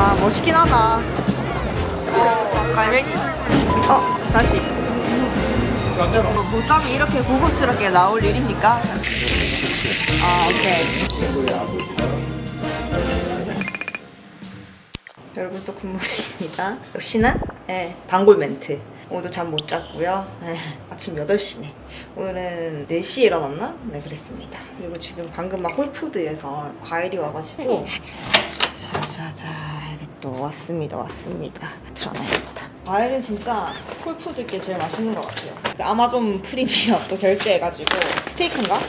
아 멋있긴 하다. 오 갈매기. 어 다시. 보쌈이 이렇게 고급스럽게 나올 일입니까? 아 오케이. 여러분 또 굿모닝입니다. 역시나 네, 단골 멘트. 오늘도 잠 못 잤고요. 네, 아침 8시네. 오늘은 4시에 일어났나? 네, 그랬습니다. 그리고 지금 방금 막 홀푸드에서 과일이 와가지고 자자자 또 왔습니다 왔습니다. 틀어놔야겠다. 과일은 진짜 홀푸드께 제일 맛있는 것 같아요. 그 아마존 프리미엄 또 결제해가지고 스테이크인가?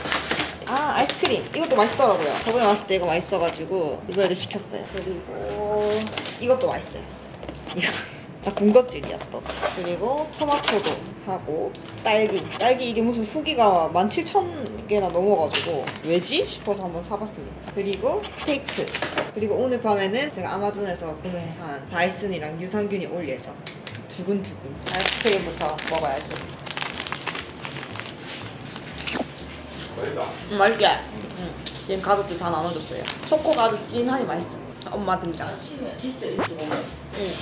아 아이스크림. 이것도 맛있더라고요. 저번에 왔을 때 이거 맛있어가지고 이번에도 시켰어요. 그리고 이것도 맛있어요. 이거 나 군것질이야 또. 그리고 토마토도 사고. 딸기. 딸기 이게 무슨 후기가 17,000개나 넘어가지고 왜지? 싶어서 한번 사봤습니다. 그리고 스테이크. 그리고 오늘 밤에는 제가 아마존에서 구매한 다이슨이랑 유산균이 올 예정. 두근두근. 아이스크림부터 먹어야지. 음, 맛있게. 음, 지금 가족들 다 나눠줬어요. 초코가 아주 진하니 맛있어. 엄마 등장. 응.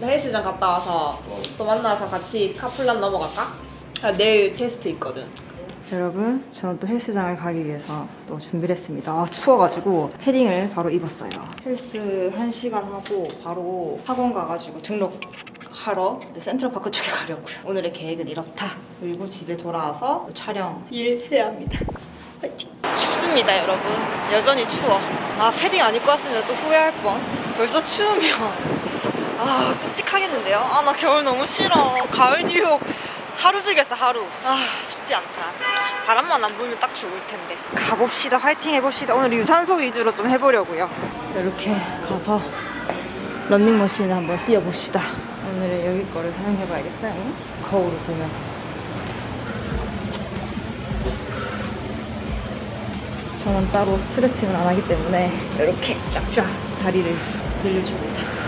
나 헬스장 갔다 와서 또 만나서 같이 카플란 넘어갈까? 아, 내일 테스트 있거든. 여러분, 저는 또 헬스장을 가기 위해서 또 준비를 했습니다. 아, 추워가지고 패딩을 바로 입었어요. 헬스 1시간 하고 바로 학원 가가지고 등록하러 센트럴파크 쪽에 가려고요. 오늘의 계획은 이렇다. 그리고 집에 돌아와서 촬영 일 해야 합니다. 화이팅! 춥습니다, 여러분. 여전히 추워. 아, 패딩 안 입고 왔으면 또 후회할 뻔. 벌써 추우면 아 끔찍하겠는데요? 아 나 겨울 너무 싫어. 가을 뉴욕. 하루 즐겼어 하루. 아 쉽지 않다. 바람만 안 불면 딱 좋을 텐데. 가봅시다. 화이팅 해봅시다. 오늘 유산소 위주로 좀 해보려고요. 이렇게 가서 런닝머신을 한번 뛰어봅시다. 오늘은 여기 거를 사용해봐야겠어요. 거울을 보면서. 저는 따로 스트레칭을 안 하기 때문에 이렇게 쫙쫙 다리를 늘려줍니다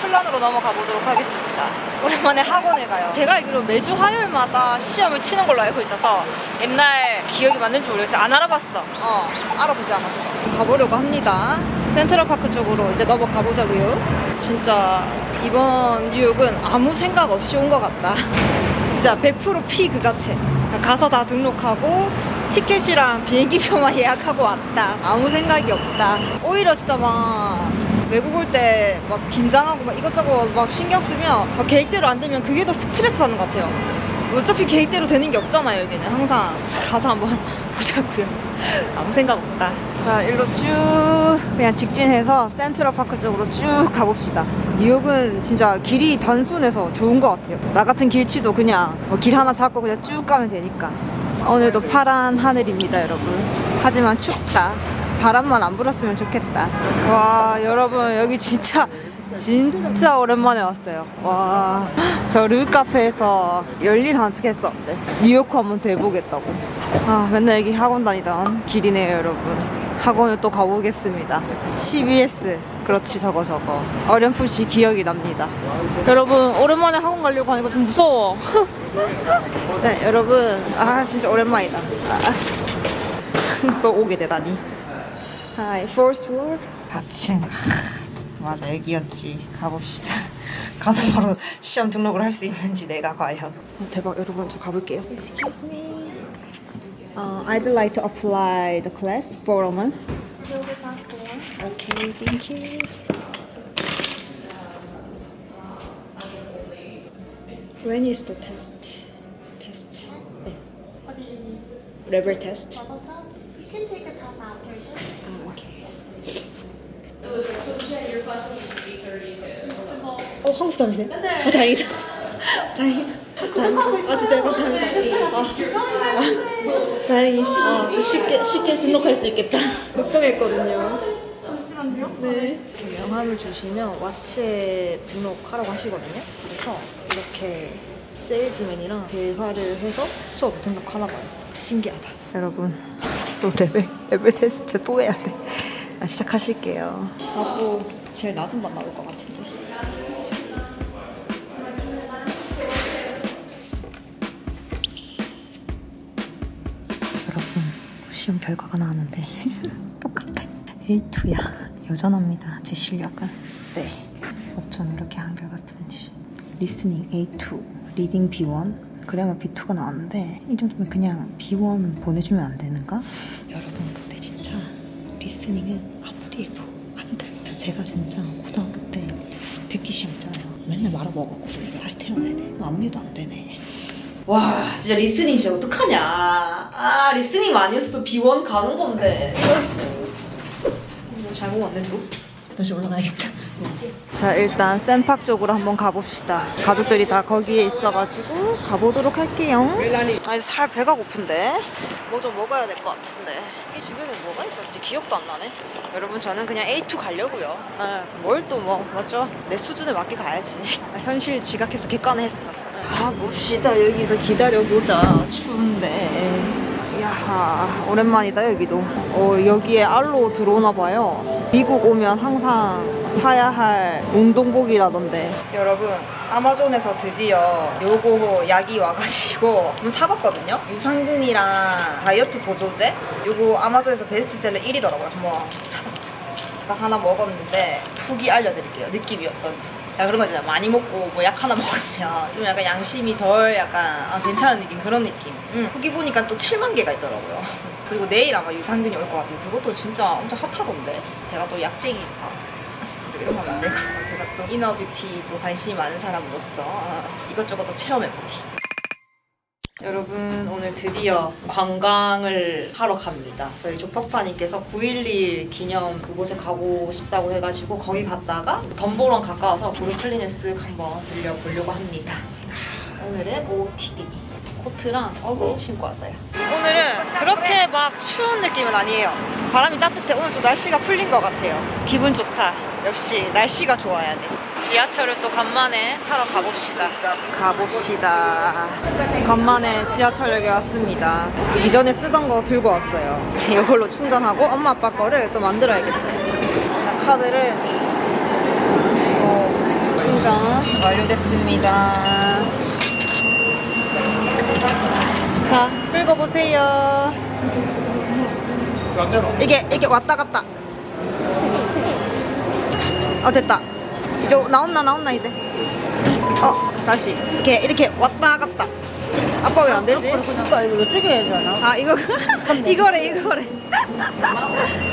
플란으로 넘어가 보도록 하겠습니다. 오랜만에 학원을 가요. 제가 알기로 매주 화요일마다 시험을 치는 걸로 알고 있어서 옛날 기억이 맞는지 모르겠어요. 안 알아봤어. 어 알아보지 않았어. 가보려고 합니다. 센트럴파크 쪽으로 이제 넘어가 보자고요. 진짜 이번 뉴욕은 아무 생각 없이 온 것 같다. 진짜 100%피 그 자체. 가서 다 등록하고 티켓이랑 비행기표만 예약하고 왔다. 아무 생각이 없다. 오히려 진짜 막 외국 올 때 막 긴장하고 막 이것저것 막 신경 쓰면 막 계획대로 안 되면 그게 더 스트레스 받는 것 같아요. 어차피 계획대로 되는 게 없잖아요, 여기는. 항상 가서 한번 보자고요. 아무 생각 없다. 자, 일로 쭉 그냥 직진해서 센트럴 파크 쪽으로 쭉 가봅시다. 뉴욕은 진짜 길이 단순해서 좋은 것 같아요. 나 같은 길치도 그냥 뭐 길 하나 잡고 그냥 쭉 가면 되니까. 오늘도 파란 하늘입니다, 여러분. 하지만 춥다. 바람만 안 불었으면 좋겠다. 와, 여러분, 여기 진짜, 진짜 오랜만에 왔어요. 와, 저 르카페에서 열일 한척 했었는데. 뉴욕 한번 돼보겠다고. 아, 맨날 여기 학원 다니던 길이네요, 여러분. 학원을 또 가보겠습니다. CBS. 그렇지, 저거, 저거. 어렴풋이 기억이 납니다. 여러분, 오랜만에 학원 가려고 하니까 좀 무서워. 네, 여러분. 아, 진짜 오랜만이다. 아, 또 오게 되다니. 하이, fourth floor? 4층. 맞아, 여기였지. 가봅시다. 가서 바로 시험 등록을 할 수 있는지 내가 과연. 어, 대박, 여러분, 저 가볼게요. Excuse me. Uh, I'd like to apply the class for a month. Okay, thank you. When is the test? Test. 네. Mean? Level test. Double test? You can take a test afterwards. 아, 오케이. 어, 한국 사람이세요? 아, 다행이다. 다행이다. 다행이다. 아, 진짜 감사합니다. 아, 아, 다행히, 아, 좀 쉽게, 쉽게 등록할 수 있겠다. 걱정했거든요. 잠시만요. 네. 명함을 주시면 왓츠에 등록하라고 하시거든요. 그래서 이렇게 세일즈맨이랑 대화를 해서 수업 등록하나 봐요. 신기하다. 여러분, 또 레벨, 레벨 테스트 또 해야 돼. 아, 시작하실게요. 나도 제일 낮은 반 나올 것 같은데. 여러분 시험 결과가 나왔는데 똑같아 A2야 여전합니다 제 실력은 네 어쩜 이렇게 한결같은지 리스닝 A2 리딩 B1 그래마 B2가 나왔는데 이 정도면 그냥 B1 보내주면 안 되는가? 여러분 근데 진짜 리스닝은 제가 진짜 고등학교 때 듣기 시험 있잖아요. 맨날 말아먹었거든요 이거 다시 태어나야 돼 아무리 해도 안 되네. 와 진짜 리스닝 진짜 어떡하냐. 아 리스닝 아니었어도 B1 가는 건데. 잘못 왔네 또 다시 올라가야겠다 자 일단 샘팍 쪽으로 한번 가봅시다. 가족들이 다 거기에 있어가지고 가보도록 할게요. 아 이제 살 배가 고픈데? 뭐 좀 먹어야 될 것 같은데. 이 주변에 뭐가 있었지? 기억도 안 나네. 여러분 저는 그냥 A2 가려고요. 뭘 또 뭐 맞죠? 내 수준에 맞게 가야지. 아, 현실 지각해서 객관했어. 가봅시다. 여기서 기다려보자. 추운데. 이야 오랜만이다 여기도. 어, 여기에 알로 들어오나 봐요. 미국 오면 항상 사야 할 운동복이라던데 여러분 아마존에서 드디어 요거 약이 와가지고 사봤거든요 유산균이랑 다이어트 보조제 요거 아마존에서 베스트셀러 1위더라고요 한번 사봤어요 딱 하나 먹었는데 후기 알려드릴게요. 느낌이 어떤지. 야, 그런 거잖아. 많이 먹고 뭐 약 하나 먹으면 좀 약간 양심이 덜 약간 아, 괜찮은 느낌 그런 느낌. 음, 후기 보니까 또 7만 개가 있더라고요. 그리고 내일 아마 유산균이 올 것 같아요. 그것도 진짜 엄청 핫하던데. 제가 또 약쟁이니까. 하면 안 되고 제가 또 이너뷰티 또 관심이 많은 사람으로서 아, 이것저것 또 체험해보기. 여러분 오늘 드디어 관광을 하러 갑니다. 저희 조팍파님께서 9.11 기념 그곳에 가고 싶다고 해가지고 거기 갔다가 덤보랑 가까워서 브루클린에 쓱 한번 들려보려고 합니다. 오늘은 OOTD 코트랑 어그 신고 왔어요. 오늘은 그렇게 막 추운 느낌은 아니에요. 바람이 따뜻해. 오늘 좀 날씨가 풀린 것 같아요. 기분 좋다. 역시 날씨가 좋아야 돼. 지하철을 또 간만에 타러 가봅시다. 가봅시다. 간만에 지하철역에 왔습니다. 이전에 쓰던 거 들고 왔어요. 이걸로 충전하고 엄마 아빠 거를 또 만들어야겠어요. 자, 카드를 또 충전 완료됐습니다. 자, 끌고 보세요. 이게 이게 왔다 갔다. 어 됐다. 이제 나온나 나온나 이제. 어 다시 이렇게 이렇게 왔다 갔다. 아빠 왜 안 되지? 그러니까 이거 어떻게 해야 되나? 아 이거 이거래 이거래.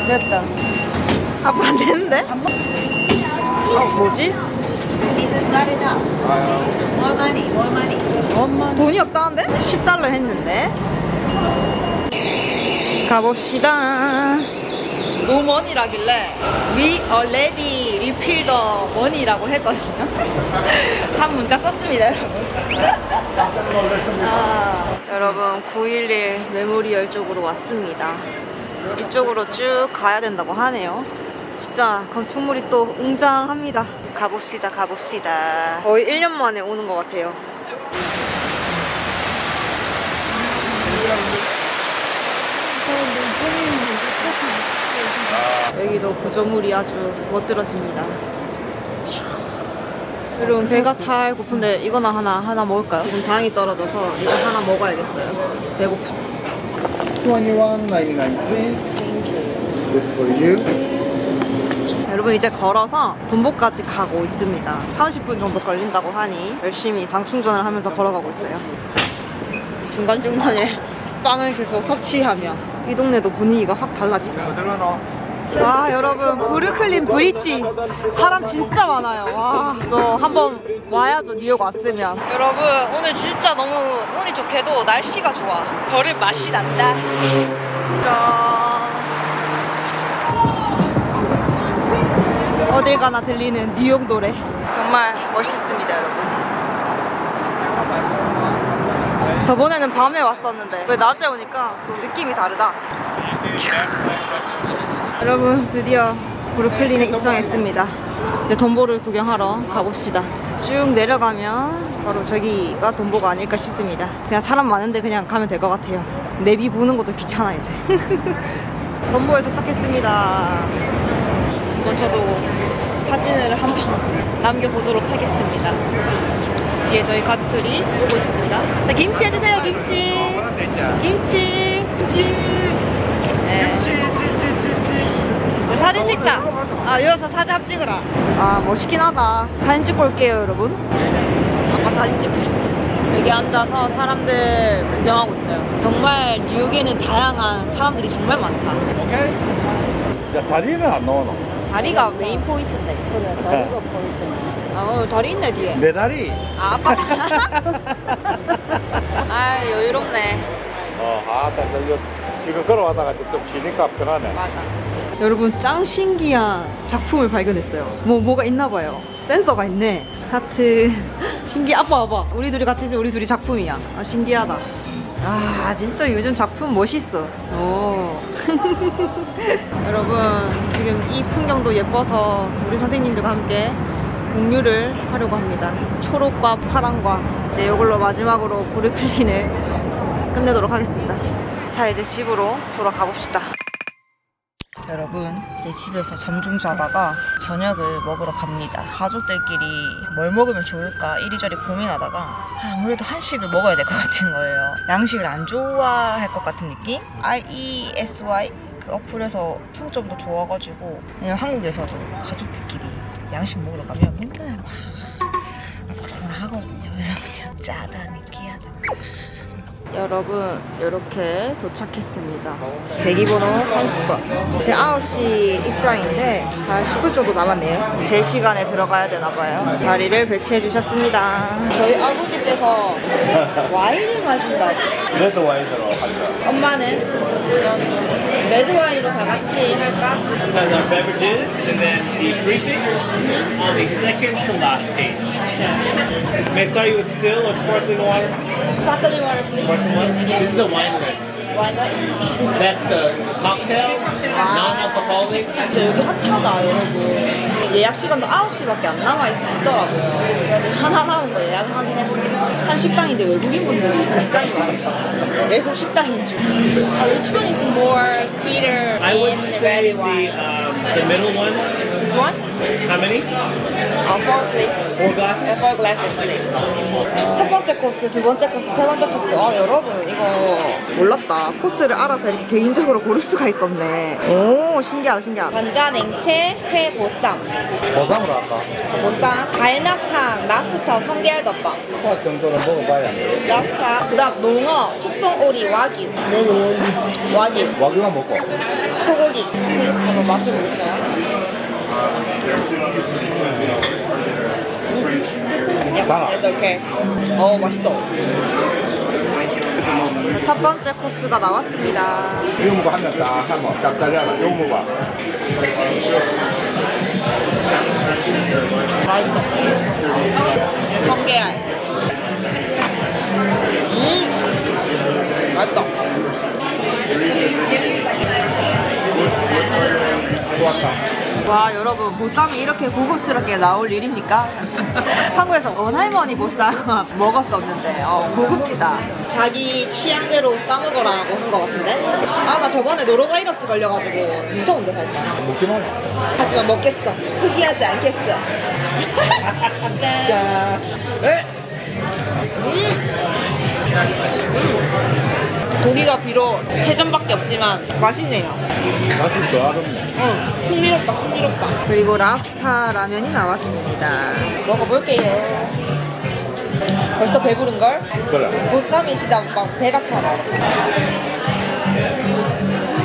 됐다. 아빠 안 되는데? 어 뭐지? 돈이 없다는데? 10달러 했는데. 가봅시다. Money라길래 We already refill the money라고 했거든요. 한 문자 썼습니다, 여러분. 아, 여러분 911 메모리얼 쪽으로 왔습니다. 이쪽으로 쭉 가야 된다고 하네요. 진짜 건축물이 또 웅장합니다. 가봅시다, 가봅시다. 거의 1년 만에 오는 것 같아요. 여기도 구조물이 아주 멋들어집니다. 여러분 배가 살 고픈데 이거나 하나 하나 먹을까요? 지금 당이 떨어져서 이거 하나 먹어야겠어요. 배고프다. 21.99 please. This for you. 여러분 이제 걸어서 돈보까지 가고 있습니다. 30분 정도 걸린다고 하니 열심히 당 충전을 하면서 걸어가고 있어요. 중간중간에 빵을 계속 섭취하며 이 동네도 분위기가 확 달라지네요. 와 여러분 브루클린 브릿지. 사람 진짜 많아요. 와저 한번 와야죠 뉴욕 왔으면. 여러분 오늘 진짜 너무 운이 좋게도 날씨가 좋아. 걸을 맛이 난다. 짠. 어딜 가나 들리는 뉴욕 노래. 정말 멋있습니다 여러분 저번에는 밤에 왔었는데 왜 낮에 오니까 또 느낌이 다르다 여러분 드디어 브루클린에 입성했습니다. 이제 덤보를 구경하러 가봅시다. 쭉 내려가면 바로 저기가 덤보가 아닐까 싶습니다. 그냥 사람 많은데 그냥 가면 될 것 같아요. 내비 보는 것도 귀찮아 이제. 덤보에 도착했습니다. 한번 저도 사진을 한번 남겨보도록 하겠습니다. 뒤에 저희 가족들이 오고 있습니다. 자, 김치 해주세요, 김치. 김치. 네. 사진 찍자. 아, 여기서 사진 합 찍으라. 아, 멋있긴 하다. 사진 찍고 올게요, 여러분. 아빠 사진 찍고 있어. 여기 앉아서 사람들 구경하고 있어요. 정말 뉴욕에는 다양한 사람들이 정말 많다. 야, 다리는 안 나오노? 다리가 메인 포인트인데. 그래, 다리가. 아, 어, 다리 있네, 뒤에. 내 다리. 아, 아빠. 아, 여유롭네. 어, 아, 딱, 딱, 이거 지금 걸어가다가 좀 쉬니까 편하네. 맞아. 여러분 짱 신기한 작품을 발견했어요. 뭐 뭐가 있나 봐요. 센서가 있네. 하트. 신기. 아빠 봐봐. 우리 둘이 같이 있으면 우리 둘이 작품이야. 아 신기하다. 아 진짜 요즘 작품 멋있어. 오. 여러분 지금 이 풍경도 예뻐서 우리 선생님들과 함께 공유를 하려고 합니다. 초록과 파랑과 이제 이걸로 마지막으로 브루클린을 끝내도록 하겠습니다. 자 이제 집으로 돌아가 봅시다. 여러분 이제 집에서 잠 좀 자다가 저녁을 먹으러 갑니다 가족들끼리 뭘 먹으면 좋을까 이리저리 고민하다가 아, 아무래도 한식을 먹어야 될 것 같은 거예요 양식을 안 좋아할 것 같은 느낌? RESY 그 어플에서 평점도 좋아가지고 한국에서도 가족들끼리 양식 먹으러 가면 맨날 막 그런 걸 하거든요. 그래서 그냥 짜다 느끼하다. 여러분 이렇게 도착했습니다. 대기번호 30번. 제 9시 입장인데 한 10분 정도 남았네요. 제 시간에 들어가야 되나봐요. 자리를 배치해 주셨습니다. 저희 아버지께서 와인을 마신다고. 레드 와인으로 한다. 엄마는 레드 와인으로 다 같이 할까? has our beverages and then the prefix on the second to last page. May I start you with still or sparkling water? 스파클링 워터 플리즈 Sparkling water? This is the wine list. That's the cocktails, non-alcoholic. 진짜 여기 핫하다 여러분 예약 시간도 9시밖에 안 남아 있더라고요 그래서 하나 남은 거 예약하긴 했어 한 식당인데 외국인 분들이 굉장히 많으시다 외국 식당인 줄 uh, Which one is more sweeter I would say the um, the middle one. One? How many? Uh, four please Four glasses. four glasses please 첫 번째 코스, 두 번째 코스, 세 번째 코스 아 여러분 이거 몰랐다 코스를 알아서 이렇게 개인적으로 고를 수가 있었네 오 신기하다 신기하다 관자 냉채 회 보쌈 보상으로 할까? 보쌈, 갈낙탕, 랍스터, 성게알덮밥, 그 정도는 먹어봐야 돼. 랍스터, 그 다음 농어, 숙성오리, 와규, 와규, 와규만 먹고. 소고기. 한번 맛을 보겠어요. 달아. It's okay. 어 맛있어. 첫 번째 코스가 나왔습니다. 이거 먹고 한잔 딱 하면 짭짤하잖아. 이거 먹어봐. 맛있어. 성게알. 음, 맛있다. 와 여러분 보쌈이 이렇게 고급스럽게 나올 일입니까? 한국에서 원할머니 보쌈 먹었었는데 어, 고급지다. 자기 취향대로 싸먹으라고 한 것 같은데? 아 나 저번에 노로바이러스 걸려가지고 무서운데 살짝. 먹기만 해. 하지만 먹겠어. 포기하지 않겠어. 짠 고기가 비록 세점밖에 없지만 맛있네요 맛이 좋아하겠네. 응, 흥미롭다, 흥미롭다. 그리고 랍스타 라면이 나왔습니다. 먹어볼게요. 벌써 배부른걸? 그래. 보쌈이 진짜 막 배가 차다.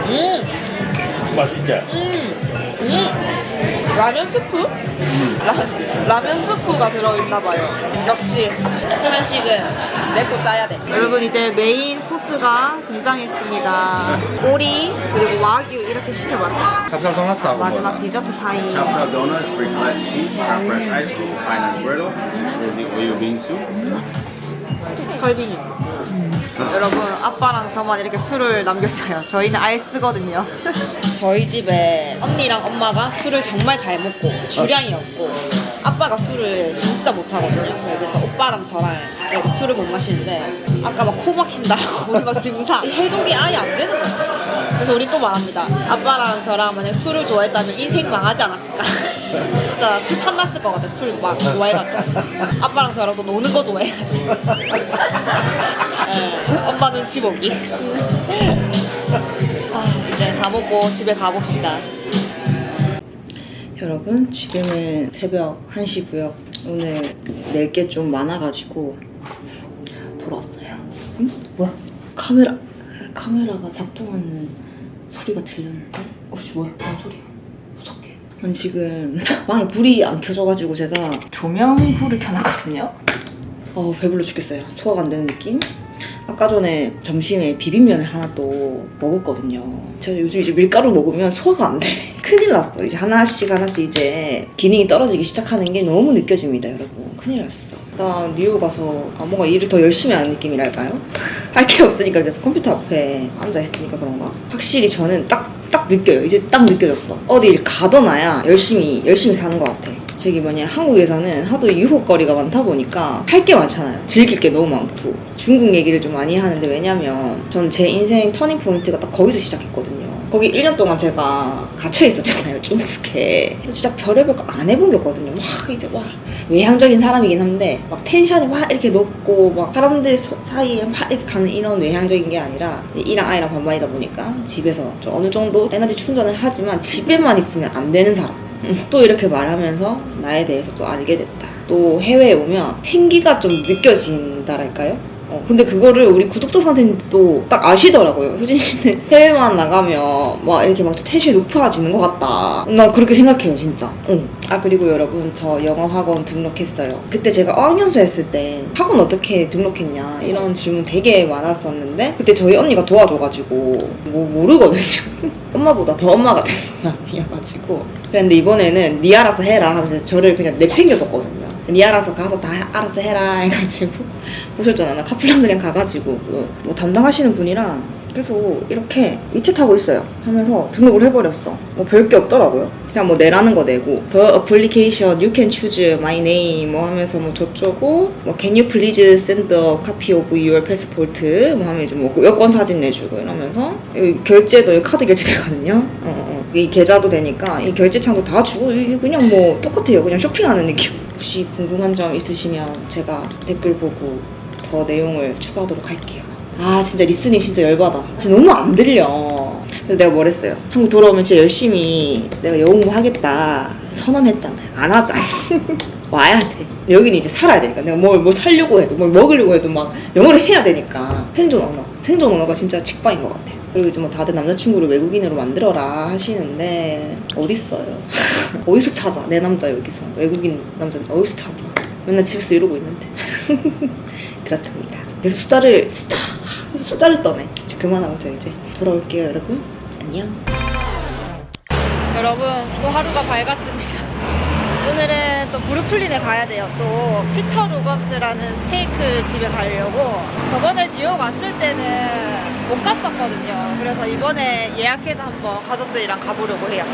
음, 맛있지? 음, 음. 라면 스프? 라, 라면 스프가 들어있나봐요. 역시 한식은 맵고 짜야 돼. 여러분 이제 메인 코스가 등장했습니다. 오리 그리고 와규 이렇게 시켜봤어요. 찹쌀 도넛하고 마지막 디저트 타임. Flat cheese, hot fresh ice cream, pineapple brittle, smoothie oil bean soup. 설빙이. 여러분 아빠랑 저만 이렇게 술을 남겼어요. 저희는 알 쓰거든요. 저희 집에 언니랑 엄마가 술을 정말 잘 먹고 주량이 없고 아빠가 술을 진짜 못하거든요. 그래서 오빠랑 저랑 술을 못 마시는데 아까 막 코 막힌다고 우리 막 증상 해독이 아예 안 되는 거예요. 그래서 우리 또 말합니다. 아빠랑 저랑 만약 술을 좋아했다면 인생 망하지 않았을까? 진짜 술 판났을 것 같아. 술 막 좋아해가지고. 아빠랑 저랑 또 노는 거 좋아해가지고. 네, 엄마 눈치 보기. 아, 이제 다 먹고 집에 가봅시다. 여러분 지금은 새벽 1시고요. 오늘 낼 게 좀 많아가지고 돌아왔어요. 응? 뭐야? 카메라 카메라가 작동하는 소리가 들렸는데? 혹시 뭐야? 뭔 소리야? 무섭게. 아니 지금 방에 불이 안 켜져가지고 제가 조명불을 켜놨거든요. 어 배불러 죽겠어요. 소화가 안 되는 느낌? 아까 전에 점심에 비빔면을 하나 또 먹었거든요. 제가 요즘 이제 밀가루 먹으면 소화가 안 돼. 큰일 났어. 이제 하나씩 하나씩 이제 기능이 떨어지기 시작하는 게 너무 느껴집니다, 여러분. 큰일 났어. 나 뉴욕 가서 아, 뭔가 일을 더 열심히 하는 느낌이랄까요? 할 게 없으니까 그래서 컴퓨터 앞에 앉아 있으니까 그런가? 확실히 저는 딱, 딱 느껴요. 이제 딱 느껴졌어. 어디 가더나야 열심히, 열심히 사는 것 같아. 저기 뭐냐 한국에서는 하도 유혹거리가 많다 보니까 할 게 많잖아요. 즐길 게 너무 많고. 중국 얘기를 좀 많이 하는데 왜냐면 전 제 인생 터닝 포인트가 딱 거기서 시작했거든요. 거기 1년 동안 제가 gat혀 있었잖아요 중국에. 그래서 진짜 별의별 거 안 해본 게 없거든요. 막 이제 막 외향적인 사람이긴 한데 막 텐션이 막 이렇게 높고 막 사람들 소- 사이에 막 이렇게 가는 이런 외향적인 게 아니라 이랑 아이랑 반반이다 보니까 집에서 좀 어느 정도 에너지 충전을 하지만 집에만 있으면 안 되는 사람. 음, 또 이렇게 말하면서 나에 대해서 또 알게 됐다. 또 해외에 오면 생기가 좀 느껴진다랄까요? 어, 근데 그거를 우리 구독자 선생님도 딱 아시더라고요. 효진 씨는 해외만 나가면 막 이렇게 막 텐션이 높아지는 것 같다. 나 그렇게 생각해요, 진짜. 응. 아, 그리고 여러분, 저 영어 학원 등록했어요. 그때 제가 어학연수 했을 때 학원 어떻게 등록했냐 이런 질문 되게 많았었는데 그때 저희 언니가 도와줘가지고 뭐 모르거든요. 엄마보다 더 엄마 같은 사람이어가지고 그랬는데 이번에는 니 알아서 해라 하면서 저를 그냥 내팽겨뒀거든요 니 알아서 가서 다 알아서 해라 해가지고 보셨잖아 나 카플란드랑 가가지고 그뭐 담당하시는 분이랑 계속 이렇게 위챗하고 있어요. 하면서 등록을 해버렸어. 뭐 별 게 없더라고요. 그냥 뭐 내라는 거 내고. The application you can choose my name 뭐 하면서 뭐 저쩌고 뭐 can you please send a copy of your passport? 뭐 하면 이제 뭐 여권 사진 내주고 이러면서. 결제도 카드 결제 되거든요. 어, 어. 이 계좌도 되니까 이 결제창도 다 주고 그냥 뭐 똑같아요. 그냥 쇼핑하는 느낌. 혹시 궁금한 점 있으시면 제가 댓글 보고 더 내용을 추가하도록 할게요 아 진짜 리스닝 진짜 열받아. 진짜 너무 안 들려. 그래서 내가 뭐랬어요? 한국 돌아오면 진짜 열심히 내가 영어 공부하겠다. 선언했잖아요. 안 하잖아 와야 돼. 여기는 이제 살아야 되니까. 내가 뭘, 뭘 살려고 해도 뭘 먹으려고 해도 막 영어를 해야 되니까. 생존 언어. 생존 언어가 진짜 직방인 것 같아요 그리고 이제 뭐 다들 남자친구를 외국인으로 만들어라 하시는데 어딨어요? 어디서 찾아? 내 남자 여기서. 외국인 남자 어디서 찾아? 맨날 집에서 이러고 있는데. 그렇답니다. 그래서 수다를 수다 그래서 수다를 떠네. 이제 그만하고 저 이제 돌아올게요, 여러분. 안녕. 여러분 또 하루가 밝았습니다. 오늘은 또 브루클린에 가야 돼요. 또 피터 루거스라는 스테이크 집에 가려고 저번에 뉴욕 왔을 때는 못 갔었거든요. 그래서 이번에 예약해서 한번 가족들이랑 가보려고 해요.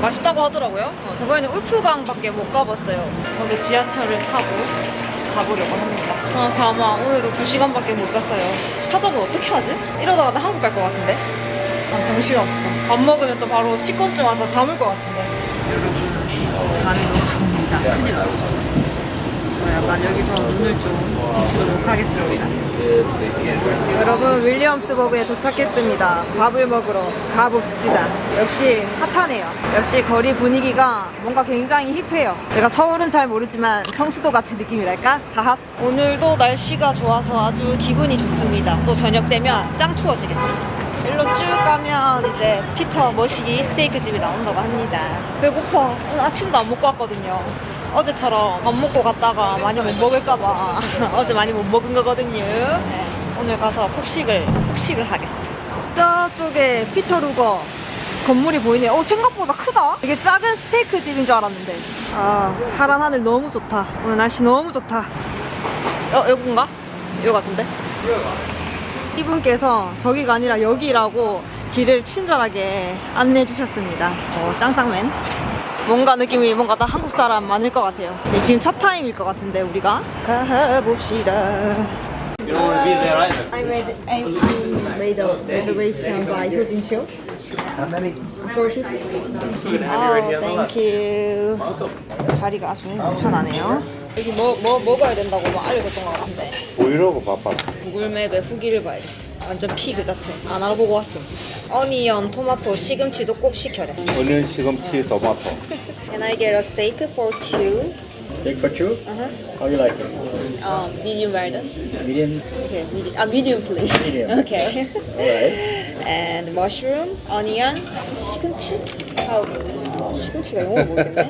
맛있다고 하더라고요. 어, 저번에는 울프강밖에 못 가봤어요. 거기 지하철을 타고 가보려고 합니다. 어, 저 아마 오늘도 2시간밖에 못 잤어요. 찾아보면 어떻게 하지? 이러다가 나 한국 갈 것 같은데? 아, 정신없어. 밥 먹으면 또 바로 식곤증 와서 잠을 것 같은데. 잠이 너무 옵니다. 큰일 났어. 약간 여기서 눈을 좀 비치도록 하겠습니다. 여러분, 윌리엄스버그에 도착했습니다. 밥을 먹으러 가봅시다. 역시 핫하네요. 역시 거리 분위기가 뭔가 굉장히 힙해요. 제가 서울은 잘 모르지만 성수도 같은 느낌이랄까? 하하. 오늘도 날씨가 좋아서 아주 기분이 좋습니다. 또 저녁 되면 짱 추워지겠지. 일로 쭉 가면 이제 피터 머시기 스테이크 집이 나온다고 합니다. 배고파. 오늘 아침도 안 먹고 왔거든요. 어제처럼 밥 먹고 갔다가 많이 못 먹을까봐 어제 많이 못 먹은 거거든요. 네. 오늘 가서 폭식을 폭식을 하겠습니다. 저쪽에 피터 루거 건물이 보이네요. 어, 생각보다 크다. 되게 작은 스테이크 집인 줄 알았는데. 아, 파란 하늘 너무 좋다. 오늘 날씨 너무 좋다. 어, 여긴가? 여기 같은데? 이분께서 저기가 아니라 여기라고 길을 친절하게 안내해 주셨습니다. 어, 짱짱맨. 뭔가 느낌이 뭔가 다 한국 사람 많을 것 같아요. 네, 지금 차 타임일 것 같은데 우리가 가봅시다. You don't want to be there either. I made I, I made a reservation by 씨. How many? For people. Oh, thank you. 자리가 아주 넘쳐나네요. 여기 뭐, 뭐 먹어야 된다고 막 알려줬던 것 같은데 보이려고 바빠. 구글맵에 후기를 봐야겠다. 완전 피 그 자체. 안 알아보고 왔어. 어니언, 토마토, 시금치도 꼭 시켜래. 어니언 시금치 토마토. Can I get a steak for two? Steak for two? Uh-huh. How you like it? Um, medium done. Medium? Okay, medium, uh, medium please. Medium. Okay. Alright. And mushroom, onion, 시금치. 아, 시금치가 영어 모르겠네.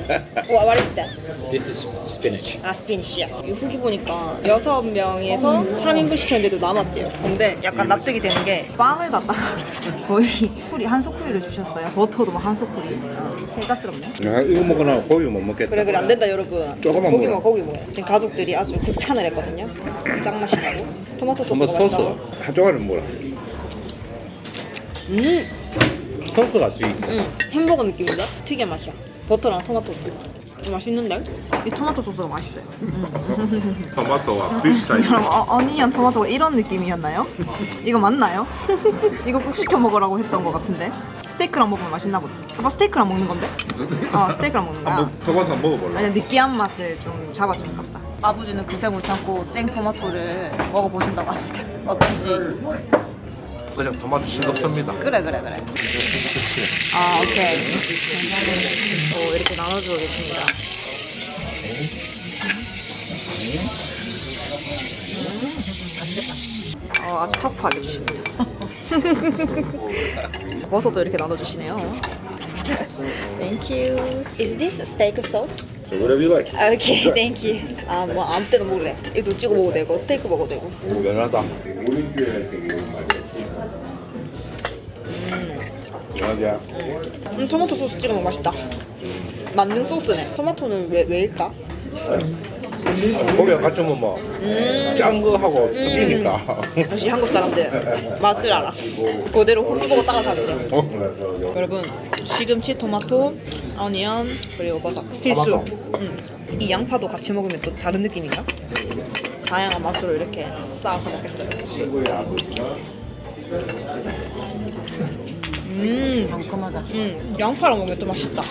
What, what is that? This is spinach. 아, 스피니쉬. 이 후기 보니까 여섯 명에서 3인분 시켰는데도 남았대요. 근데 약간 납득이 되는 게 빵을 갖다가 거의 소쿠리, 한 소쿠리를 주셨어요. 버터도 막한 소쿠리. 어, 해자스럽네. 야, 이거 먹거나 고기 못 먹겠다. 그래 그래 안 된다 여러분. 조금만 고기 먹어라. 먹어 고기 먹어. 지금 가족들이 아주 극찬을 했거든요. 짱 맛있다고. 토마토 소스가 토마토 맛있다고. 소스 한 조각을 먹어라. 음, 소스 같지? 음, 햄버거 느낌인데 특이한 맛이야. 버터랑 토마토 소스. 맛있는데? 이 토마토 소스가 맛있어요. 토마토와 빅 사이즈. 여러분 어, 어니언 토마토가 이런 느낌이었나요? 이거 맞나요? 이거 꼭 시켜 먹으라고 했던 것 같은데 스테이크랑 먹으면 맛있나 보다 아빠 스테이크랑 먹는 건데? 어 스테이크랑 먹는 거야 한번 토마토 한번 먹어볼래? 아니 느끼한 맛을 좀 잡아주는 것 같다 아버지는 그새 못 참고 생 토마토를 먹어보신다고 하시대 어떤지 그냥 토마토 싱겁습니다. 그래 그래 그래. 아 오케이. 오 이렇게 나눠주고 계십니다. 어, 아주 터프하게 주십니다. 버섯도 이렇게 나눠주시네요. Thank you. Is this steak sauce? So whatever you like. Okay, thank you. 아뭐 아무 때나 먹으래. 이거 찍어 먹어도 되고 스테이크 먹어도 되고. 연하다. 연하자. 음, 토마토 소스 찍어 먹으면 맛있다. 만능 소스네. 토마토는 왜, 왜일까? 고기랑 같이 먹으면 뭐짠거 하고 섞이니까. 역시 한국 사람들 맛을 알아. 그대로 고기 보고 따라다니네. 어? 여러분, 시금치, 토마토, 어니언, 그리고 버섯. 필수. 음. 이 양파도 같이 먹으면 또 다른 느낌인가? 다양한 맛으로 이렇게 쌓아서 먹겠어요. 음, 상큼하다. 음, 양파랑 먹으면 또 맛있다.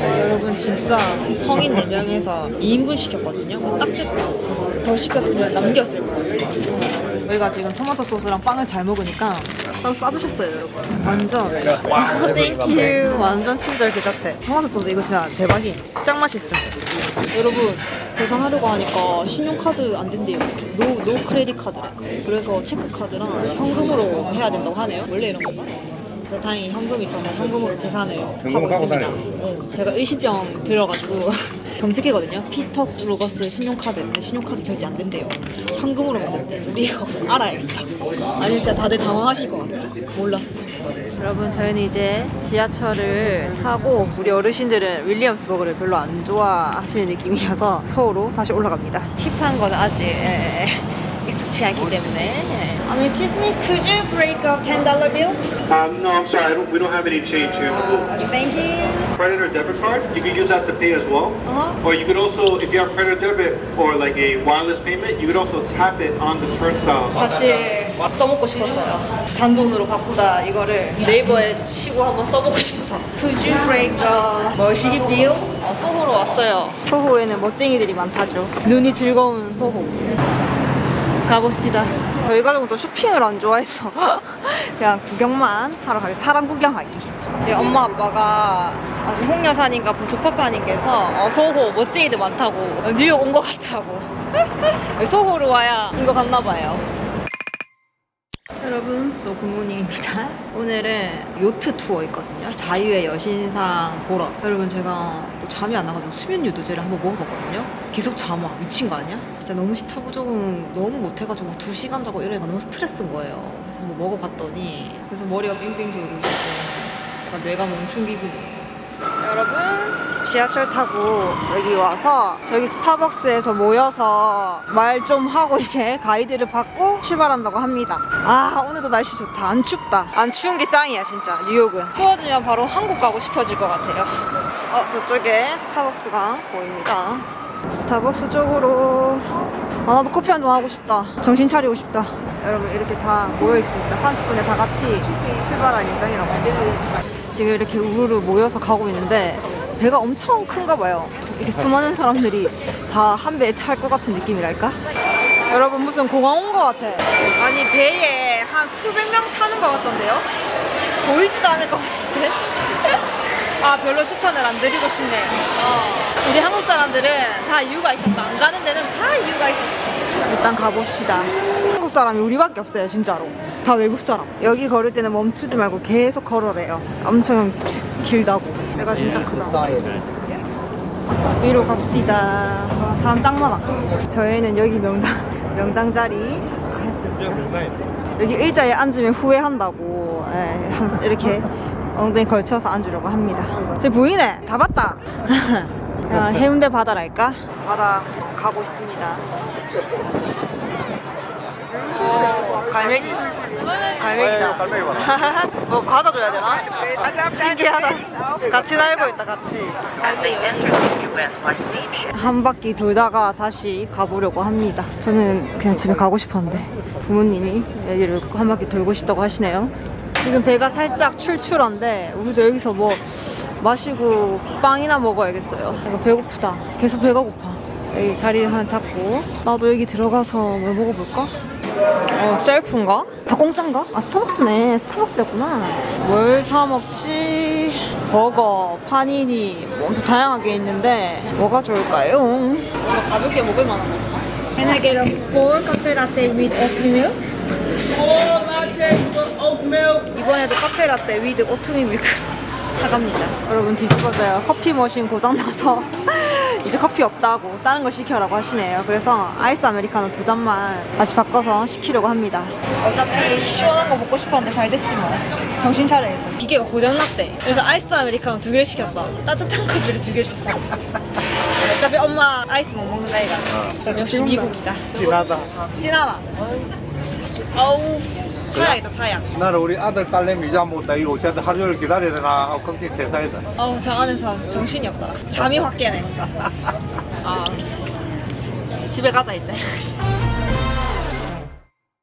여러분 진짜 성인 4명에서 2인분 시켰거든요. 딱 됐다. 더 시켰으면 남겼을 것 같아요. 저희가 지금 토마토 소스랑 빵을 잘 먹으니까 따로 싸주셨어요, 여러분. 완전. 와, 땡큐. 완전 친절 그 자체. 토마토 소스 이거 진짜 대박이. 짱 맛있음. 여러분, 계산하려고 하니까 신용카드 안 된대요. 노, 노 크레딧 카드래. 그래서 체크카드랑 현금으로 해야 된다고 하네요. 원래 이런 건가? 그래서 다행히 현금이 있어서 현금으로 계산을 현금을 하고 있습니다. 다녀요. 응. 제가 의심병 들어가지고 검색했거든요. 피터 로거스 신용카드. 근데 신용카드 결제 안 된대요. 현금으로 만든대. 우리 이거 알아야겠다. 아니 진짜 다들 당황하실 것 같아. 몰랐어. 여러분 저희는 이제 지하철을 타고 우리 어르신들은 윌리엄스버그를 별로 안 좋아하시는 느낌이어서 서울로 다시 올라갑니다. 힙한 건 아직 예, 예, 익숙치 않기 때문에. Um, excuse me, could you break a ten dollar bill? Um, no, I'm sorry. I don't, we don't have any change here. Uh, thank you. Credit or debit card, you could use that to pay as well. Uh-huh. Or you could also, if you have credit or debit or like a wireless payment, you could also tap it on the turnstiles. 사실 써먹고 싶었어요. 잔돈으로 바꾸다 이거를 네이버에 치고 한번 써보고 싶어서. Could you break a 머시기 bill? 어, 소호로 왔어요. 소호에는 멋쟁이들이 많다죠. 눈이 즐거운 소호. 가봅시다. 저희 가족은 또 쇼핑을 안 좋아해서 그냥 구경만 하러 가게 사람 구경하기. 제 엄마 아빠가 아주 홍여사님과 조파파님께서 어, 소호 멋쟁이들 많다고 뉴욕 온 것 같다고 소호로 와야 온것 같나 봐요. 여러분 또 굿모닝입니다. 오늘은 요트 투어 있거든요. 자유의 여신상 보러. 여러분 제가 또 잠이 안 나가지고 수면 유도제를 한번 먹어봤거든요. 계속 잠와. 미친 거 아니야? 진짜 너무 시차 부족은 너무 못해가지고 막 2시간 자고 이러니까 너무 스트레스인 거예요. 그래서 한번 먹어봤더니 그래서 머리가 빙빙 돌고 있고 약간 뇌가 멈춘 기분이에요 여러분 지하철 타고 여기 와서 저기 스타벅스에서 모여서 말 좀 하고 이제 가이드를 받고 출발한다고 합니다. 아 오늘도 날씨 좋다. 안 춥다. 안 추운 게 짱이야 진짜 뉴욕은. 추워지면 바로 한국 가고 싶어질 것 같아요. 어 저쪽에 스타벅스가 보입니다. 스타벅스 쪽으로 아 나도 커피 한 잔 하고 싶다. 정신 차리고 싶다. 여러분 이렇게 다 모여 있습니다. 30분에 다 같이 출발할 예정이라고 합니다. 지금 이렇게 우르르 모여서 가고 있는데 배가 엄청 큰가 봐요. 이렇게 수많은 사람들이 다 한 배에 탈 것 같은 느낌이랄까? 여러분 무슨 공항 온 것 같아. 아니 배에 한 수백 명 타는 것 같던데요? 보이지도 않을 것 같은데? 아 별로 추천을 안 드리고 싶네요. 어. 우리 한국 사람들은 다 이유가 있었어. 안 가는 데는 다 이유가 있었어. 일단 가봅시다. 한국 사람이 우리밖에 없어요, 진짜로. 다 외국 사람. 여기 걸을 때는 멈추지 말고 계속 걸어래요. 엄청 기- 길다고. 배가 진짜 크다. 위로 갑시다. 와, 사람 짱 많아. 저희는 여기 명당, 명당 자리 했습니다. 여기 의자에 앉으면 후회한다고 예, 하면서 이렇게 엉덩이 걸쳐서 앉으려고 합니다. 저기 보이네. 다 봤다. 그냥 해운대 바다랄까? 바다 가고 있습니다. 오, 갈매기. 갈매기다. 뭐 과자 줘야 되나? 신기하다. 같이 날고 있다, 같이. 한 바퀴 돌다가 다시 가보려고 합니다. 저는 그냥 집에 가고 싶었는데 부모님이 여기를 한 바퀴 돌고 싶다고 하시네요. 지금 배가 살짝 출출한데 우리도 여기서 뭐 마시고 빵이나 먹어야겠어요. 배고프다. 계속 배가 고파. 여기 자리를 하나 잡고 나도 여기 들어가서 뭘 먹어볼까? 어, 셀프인가? 다 공짜인가? 아, 스타벅스네. 스타벅스였구나. 뭘 사 먹지? 버거, 파니니, 뭐 엄청 다양하게 있는데 뭐가 좋을까요? 뭔가 가볍게 먹을 만한 거. Can I get a four cafe latte with oat milk? 이번에도 카페 라떼 위드 오트밀 밀크 사갑니다. 여러분 뒤집어져요. 커피 머신 고장나서 이제 커피 없다고 다른 거 시켜라고 하시네요. 그래서 아이스 아메리카노 두 잔만 다시 바꿔서 시키려고 합니다. 어차피 시원한 거 먹고 싶었는데 잘 됐지 뭐. 정신 차려야겠어. 기계가 고장났대. 그래서 아이스 아메리카노 두 개를 시켰어. 따뜻한 커피를 두 개 줬어. 어차피 엄마 아이스 못 먹는다 이가. 역시 미국이다. 진하다. 진하다. 어우 사약이다 사약. 나는 우리 아들 딸내 미자 못다 이거 쟤한테 하루 종일 기다려야 되나? 하고 걱정이 대사이다. 어우 저 안에서 정신이 없더라 잠이 확 깨네. 아. 집에 가자 이제